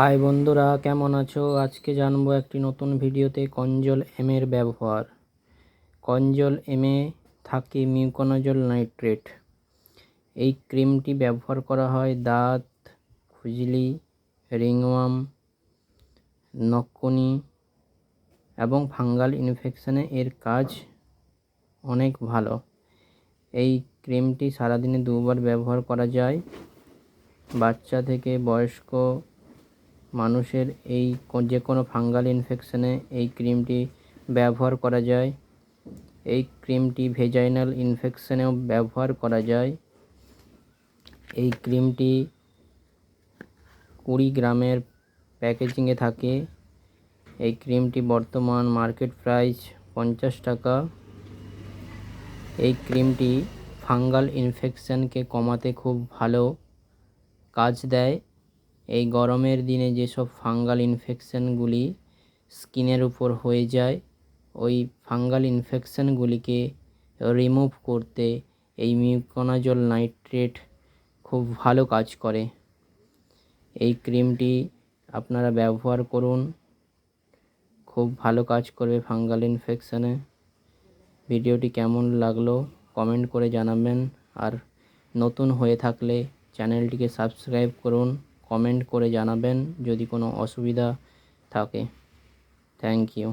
High বন্ধুরা, কেমন আছো? আজকে জানব একটি নতুন ভিডিওতে কনজল এম এর ব্যবহার। কনজল এম এ থাকে মিউকোনাজল নাইট্রেট এই ক্রিমটি ব্যবহার করা হয় দাঁত, খুজলি রিংওয়ার্ম নক্কনি এবং ফাঙ্গাল ইনফেকশনে এর কাজ অনেক ভালো। এই ক্রিমটি সারাদিনে দুবার ব্যবহার করা যায়। বাচ্চা থেকে বয়স্ক মানুষের এই যে কোনো ফাঙ্গাল ইনফেকশনে এই ক্রিমটি ব্যবহার করা যায়। এই ক্রিমটি ভেজাইনাল ইনফেকশনেও ব্যবহার করা যায়। এই ক্রিমটি কুড়ি গ্রামের প্যাকেজিংয়ে থাকে। এই ক্রিমটি বর্তমান মার্কেট প্রাইস পঞ্চাশ টাকা। এই ক্রিমটি ফাঙ্গাল ইনফেকশানকে কমাতে খুব ভালো কাজ দেয়। এই গরমের দিনে যেসব ফাঙ্গাল ইনফেকশানগুলি স্কিনের উপর হয়ে যায়, ওই ফাঙ্গাল ইনফেকশানগুলিকে রিমুভ করতে এই মিউকোনাজল নাইট্রেট খুব ভালো কাজ করে। এই ক্রিমটি আপনারা ব্যবহার করুন, খুব ভালো কাজ করবে ফাঙ্গাল ইনফেকশানে। ভিডিওটি কেমন লাগল কমেন্ট করে জানাবেন, আর নতুন হয়ে থাকলে চ্যানেলটিকে সাবস্ক্রাইব করুন। কমেন্ট করে জানাবেন যদি কোনো অসুবিধা থাকে। Thank you.